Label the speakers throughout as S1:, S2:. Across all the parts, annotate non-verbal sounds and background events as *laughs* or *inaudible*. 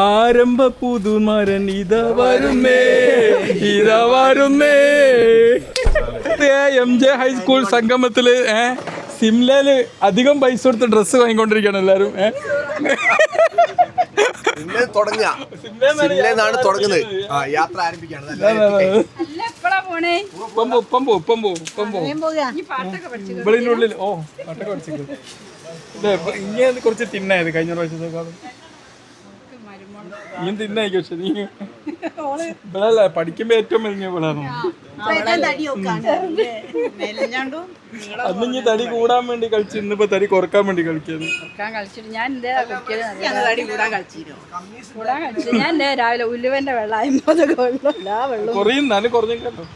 S1: ആരംഭ പുതുമരൻ ഇത വരുന്നേ ഇത വരുന്നേ. എം ജെ ഹൈസ്കൂൾ സംഗമത്തിൽ ഏ സിംലയിൽ അധികം പൈസ കൊടുത്ത് ഡ്രസ്സ് വാങ്ങിക്കൊണ്ടിരിക്കുകയാണ് എല്ലാരും ഏ.
S2: തുടങ്ങുന്നത്. ആ യാത്ര ആരംഭിക്കുകയാണ്. നല്ല
S3: എപ്പോഴാ പോണേ?
S1: ഉപ്പം പോ ഉപ്പം പോ ഉപ്പം പോ ഉപ്പം പോ.
S3: ഈ പാട്ടൊക്കെ പഠിച്ചു
S1: ഇവളിനുള്ളിൽ ഓ പാട്ടൊക്കെ ഇങ്ങനെ കുറച്ച് തിന്നായത് കഴിഞ്ഞ പ്രാവശ്യത്തെക്കാളും. നീ തിന്നായിക്കോ പക്ഷെ നീ *laughs* ഇവളല്ല പഠിക്കുമ്പോ ഏറ്റവും മെലിഞ്ഞ ഇവളാണ്. അന്ന് ഇനി തടി കൂടാൻ വേണ്ടി കളിച്ചു ഇന്നിപ്പോ തടി കുറയ്ക്കാൻ വേണ്ടി കളിക്കുന്നു
S3: ഞാൻ രാവിലെ ഉലുവന്റെ വെള്ളം
S1: കുറയും നല്ല കുറഞ്ഞില്ലല്ലോ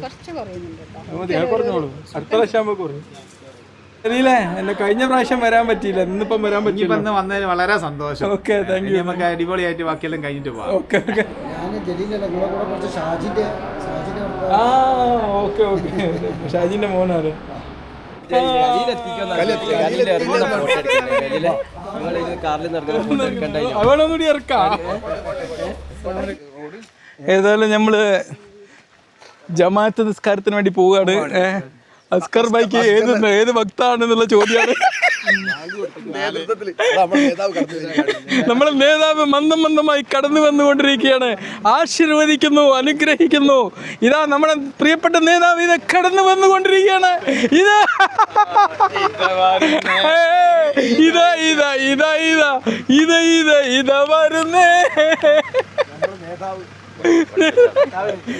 S3: കുറച്ച് കുറയുന്നുണ്ട്
S1: അടുത്ത പ്രാവശ്യം ആകുമ്പോ കുറയും. അറിയില്ലേ എന്നെ കഴിഞ്ഞ പ്രാവശ്യം വരാൻ പറ്റിയില്ല. ഇന്നിപ്പം വരാൻ പറ്റിയില്ല
S4: ഇന്ന് വന്നതിന് വളരെ സന്തോഷം.
S1: ഓക്കെ താങ്ക് യു
S4: നമുക്ക് അടിപൊളിയായിട്ട് ബാക്കിയെല്ലാം കഴിഞ്ഞിട്ട് പോവാം.
S5: Okay okay.
S1: ആ ഓക്കെ ഓക്കെ. ഷാജിന്റെ മോനാണ്. ഇറക്കാം ഏതായാലും നമ്മൾ ജമാഅത്ത് നിസ്കാരത്തിന് വേണ്ടി പോവുകയാണ് ഏ അസ്കർ ബൈക്ക് ഏത് ഏത് ഭക്താണെന്നുള്ള ചോദ്യമാണ്
S2: നമ്മുടെ.
S1: നമ്മളെ നേതാവ് മന്ദം മന്ദമായി കടന്നു വന്നുകൊണ്ടിരിക്കുകയാണ്. ആശീർവദിക്കുന്നു അനുഗ്രഹിക്കുന്നു. ഇതാ നമ്മുടെ പ്രിയപ്പെട്ട നേതാവ് ഇത് കടന്നു വന്നുകൊണ്ടിരിക്കുകയാണ്. ഇത്. ഇതാ ഇതാ ഇതാ ഇതാ ഇത് ഇത് ഇതാ വരുന്നേ.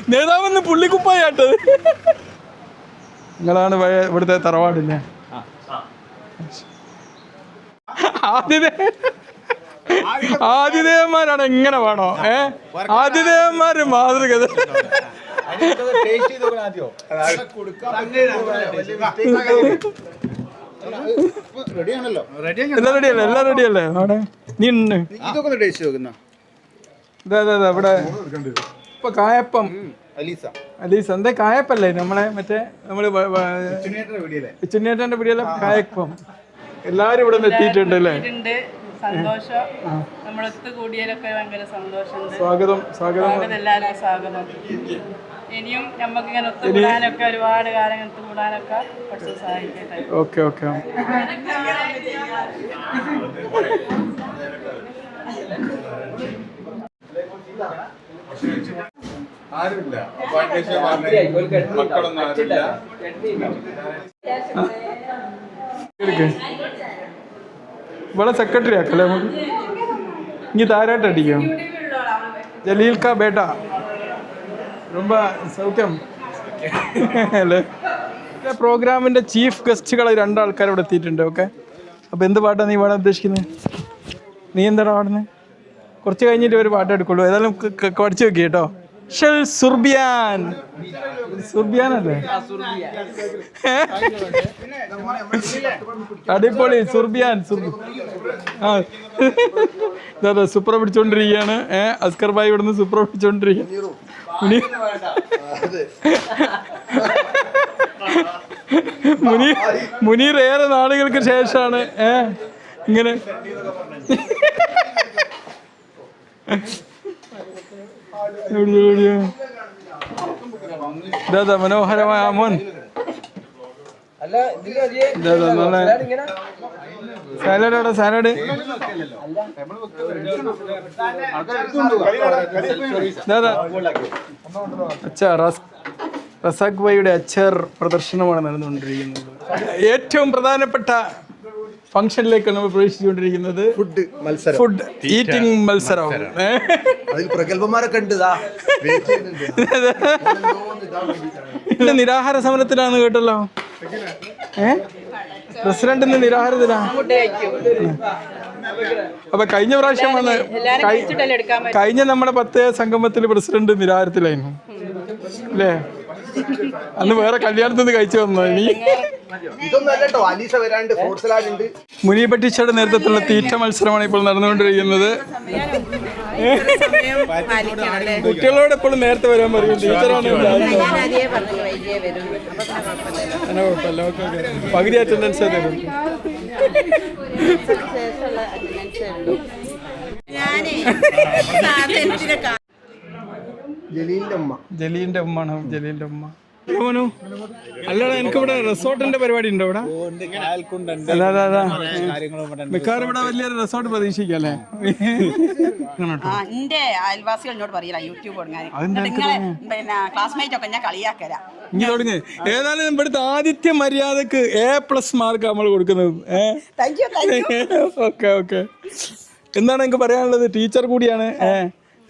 S1: നേതാവെന്ന് പുള്ളിക്കുപ്പായാട്ടത് നിങ്ങളാണ് ഇവിടുത്തെ തറവാടില്ലേ? ആദ്യത്തെ ആതിഥേയന്മാരാണ് എങ്ങനെ വേണോ ഏ? ആതിഥേയന്മാര് മാതൃക എല്ലാം റെഡിയല്ലേ എല്ലാം റെഡിയല്ലേ അവിടെ. നീ
S5: ഇതൊക്കെ ടേസ്റ്റ് നോക്കുന്ന
S1: ഇതാ ഇതാ ഇതാ ഇവിടെ. ഇപ്പൊ കായപ്പം.
S5: അലീസ.
S1: എന്താ കായപ്പല്ലേ? നമ്മളെ മറ്റേ നമ്മൾ
S5: വീഡിയോയിലെ
S1: ചുന്നേറ്റന്റെ പിടിയല്ല കായപ്പം. എല്ലാരും ഇവിടെ എത്തിയിട്ടുണ്ട് അല്ലേ?
S6: സന്തോഷം. നമ്മൾ ഒത്തുകൂടിയതിലൊക്കെ ഭയങ്കര സന്തോഷമുണ്ട്.
S1: സ്വാഗതം സ്വാഗതം.
S6: സ്വാഗതം എല്ലാവർക്കും സ്വാഗതം. ഇനിയും നമുക്ക് ഇങ്ങനെ ഒത്തുകൂടാനൊക്കെ ഒരുപാട് കാലം ഒത്തുകൂടാനൊക്കെ കുറച്ച് സഹായിക്കട്ടെ.
S1: Okay okay.
S4: ആരുമില്ല അപ്പൊ അന്വേഷിച്ച് മക്കളൊന്നും ആരുമില്ല
S1: എടുക്ക് ഇവിടെ സെക്രട്ടറി ആക്കല്ലേ നമുക്ക് ഇനി താരായിട്ട് അടിക്കാം ജലീൽ കാ ബേട്ട ரொம்ப സൗഖ്യം അല്ലേ ഈ പ്രോഗ്രാമിന്റെ ചീഫ് ഗസ്റ്റുകളെ രണ്ടാൾക്കാർ ഇവിടെ എത്തിയിട്ടുണ്ട് ഓക്കെ അപ്പോൾ എന്ത് പാട്ടാണ് നീ പാടാൻ ഉദ്ദേശിക്കുന്നത് നീ എന്താണ് പാടുന്നത് കുറച്ച് കഴിഞ്ഞിട്ട് ഒരു പാട്ട് എടുക്കുള്ളൂ ഏതായാലും ക- ക- പഠിച്ചു വെക്കി കേട്ടോ ഷെൽ സുർബിയാൻ. സുർബിയാൻ അല്ലേ അടിപൊളി സുർബിയാൻ ഇതാ സുപ്ര പിടിച്ചോണ്ടിരിക്കുകയാണ് ഏ അസ്കർ ഭായി ഇവിടുന്ന് സുപ്ര പിടിച്ചോണ്ടിരിക്കുകയാണ് മുനീർ മുനി മുനീർ ഏറെ നാളുകൾക്ക് ശേഷമാണ്. ഏ ഇങ്ങനെ? ഇതാ മനോഹരമായ മോൻ ഇതാ ഇതാ നല്ല സാലഡ് അവിടെ സാലഡ് റസാഖ് ഭായിയുടെ അച്ചാർ പ്രദർശനമാണ് നടന്നുകൊണ്ടിരിക്കുന്നത്. ഏറ്റവും പ്രധാനപ്പെട്ട ഫംഗ്ഷനിലേക്ക് നമ്മൾ പ്രവേശിച്ചുകൊണ്ടിരിക്കുന്നത്
S2: ഫുഡ് മത്സരം.
S1: ഫുഡ് ഈറ്റിംഗ് മത്സരം?
S2: അതിൽ പ്രഗത്ഭന്മാരൊക്കെ ഉണ്ട് *laughs*
S1: ഇന്ന് നിരാഹാര സമരത്തിലാണ് കേട്ടല്ലോ. ഏ? പ്രസിഡന്റ് ഇന്ന് നിരാഹാരത്തിലാ? അപ്പൊ കഴിഞ്ഞ പ്രാവശ്യം വന്ന് കഴിഞ്ഞ നമ്മുടെ പത്ത് സംഗമത്തിൽ പ്രസിഡന്റ് നിരാഹാരത്തിലായിരുന്നു. അല്ലേ? അന്ന് വേറെ കല്യാണത്തിൽ നിന്ന് കഴിച്ചു വന്നു ഇനി?
S2: ഇതൊന്നും
S1: ടീച്ചറുടെ നേതൃത്വത്തിലുള്ള തീറ്റ മത്സരമാണ് ഇപ്പോൾ നടന്നുകൊണ്ടിരിക്കുന്നത്. കുട്ടികളോട് എപ്പോഴും നേരത്തെ വരാൻ പറയും. ടീച്ചറാണ് പകുതി അറ്റൻഡൻസ് തരും
S2: ജലീലിന്റെ ഉമ്മ.
S1: ജലീലിന്റെ ഉമ്മ. ആണ് ജലീലിന്റെ ഉമ്മ. മോനു അല്ലടാ എനിക്ക് ഇവിടെ റിസോർട്ടിന്റെ പരിപാടി ഉണ്ടോ ഇവിടെ? മിക്കവാറും ഇവിടെ വലിയൊരു റിസോർട്ട്
S7: പ്രതീക്ഷിക്കല്ലേ എന്റെ അയൽവാസികൾ എന്നോട് പറയില്ല യൂട്യൂബ് പിന്നെ ക്ലാസ്മേറ്റ് ഒക്കെ ഞാൻ
S1: ഇനി തുടങ്ങ്. ഏതായാലും ഇവിടുത്തെ ആദിത്യ മര്യാദയ്ക്ക് എ പ്ലസ് മാർക്ക് നമ്മൾ കൊടുക്കുന്നത്. ഏഹ് ഓക്കെ ഓക്കെ എന്താണ് എനിക്ക് പറയാനുള്ളത്? ടീച്ചർ കൂടിയാണ്. ഏ?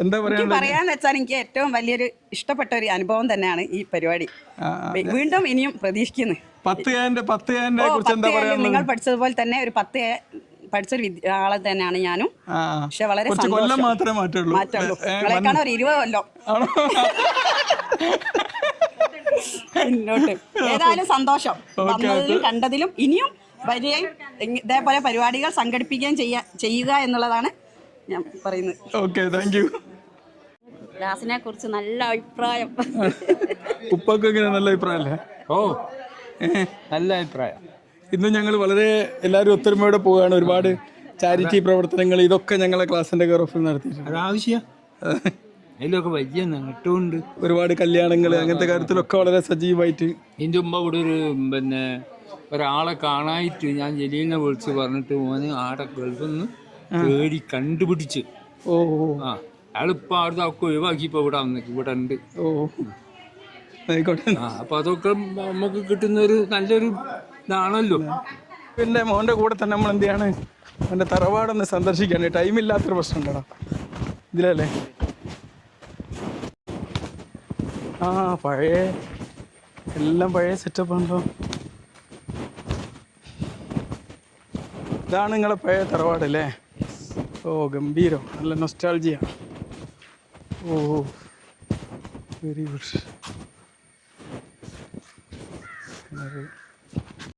S1: എന്താ പറയാ
S7: പറയാന്ന് വെച്ചാൽ എനിക്ക് ഏറ്റവും വലിയൊരു ഇഷ്ടപ്പെട്ട ഒരു അനുഭവം തന്നെയാണ് ഈ പരിപാടി. വീണ്ടും ഇനിയും പ്രതീക്ഷിക്കുന്നു.
S1: പത്ത് പത്ത് കുറിച്ച് എന്താ
S7: പത്ത് നിങ്ങൾ പഠിച്ചതുപോലെ തന്നെ ഒരു പത്ത് പഠിച്ചൊരു ആളെ തന്നെയാണ് ഞാനും. പക്ഷെ വളരെ
S1: കൊല്ലം മാത്രമേ മാറ്റുള്ളൂ.
S7: മാറ്റുള്ളൂ. ഒരു ഇരുപത് കൊല്ലം. എന്നോട്ട് ഏതായാലും സന്തോഷം. വന്നതിലും കണ്ടതിലും ഇനിയും വരികയും ഇതേപോലെ പരിപാടികൾ സംഘടിപ്പിക്കുകയും ചെയ്യാ ചെയ്യുക എന്നുള്ളതാണ് ഞാൻ പറയുന്നത്.
S1: ഓക്കെ താങ്ക്
S3: ക്ലാസ്സിനെ കുറിച്ച് നല്ല അഭിപ്രായം.
S1: ഉപ്പൊക്കെ ഇങ്ങനെ നല്ല അഭിപ്രായമല്ലേ?
S8: ഓ. നല്ല അഭിപ്രായം.
S1: ഇന്ന് ഞങ്ങൾ വളരെ എല്ലാവരും ഒത്തൊരുമയോടെ പോവുകയാണ്. ഒരുപാട് ചാരിറ്റി പ്രവർത്തനങ്ങൾ ഇതൊക്കെ ഞങ്ങളെ ക്ലാസ്സിന്റെ കെയർ ഓഫിൽ നടത്തിയിട്ടുണ്ട്.
S8: ആവശ്യം. അതിലൊക്കെ വലിയ നേട്ടമുണ്ട്
S1: ഒരുപാട് കല്യാണങ്ങൾ അങ്ങനത്തെ കാര്യത്തിലൊക്കെ വളരെ സജീവമായിട്ട്
S8: എന്റെ ഉമ്മ ഇവിടെ ഒരു പിന്നെ ഒരാളെ കാണായിട്ട് ഞാൻ ജലീലിനെ വിളിച്ച് പറഞ്ഞിട്ട് മോന് ആടെ ഗൾഫിൽ നിന്ന് തേടി കണ്ടുപിടിച്ച്.
S1: ഓ ഓ.
S8: ആ. അയാളിപ്പോൾ അവിടുത്തെ ഒക്കെ ഒഴിവാക്കി ഇപ്പോൾ ഇവിടെ വന്ന് ഇവിടെ ഉണ്ട്.
S1: ഓ ആയിക്കോട്ടെ.
S8: ആ അപ്പോൾ അതൊക്കെ നമുക്ക് കിട്ടുന്നൊരു നല്ലൊരു ഇതാണല്ലോ.
S1: പിന്നെ മോന്റെ കൂടെ തന്നെ നമ്മൾ എന്ത് ചെയ്യാണ്? അവന്റെ തറവാടൊന്ന് സന്ദർശിക്കാണ്. ടൈമില്ലാത്തൊരു പ്രശ്നം ഉണ്ടടാ. ഇതിലല്ലേ? ആ പഴയ എല്ലാം പഴയ സെറ്റപ്പ് ഉണ്ടോ ഇതാണ് നിങ്ങളെ പഴയ തറവാട് തറവാടല്ലേ ഓ ഗംഭീരം. നല്ല നൊസ്റ്റാൾജിയ Oh, very good.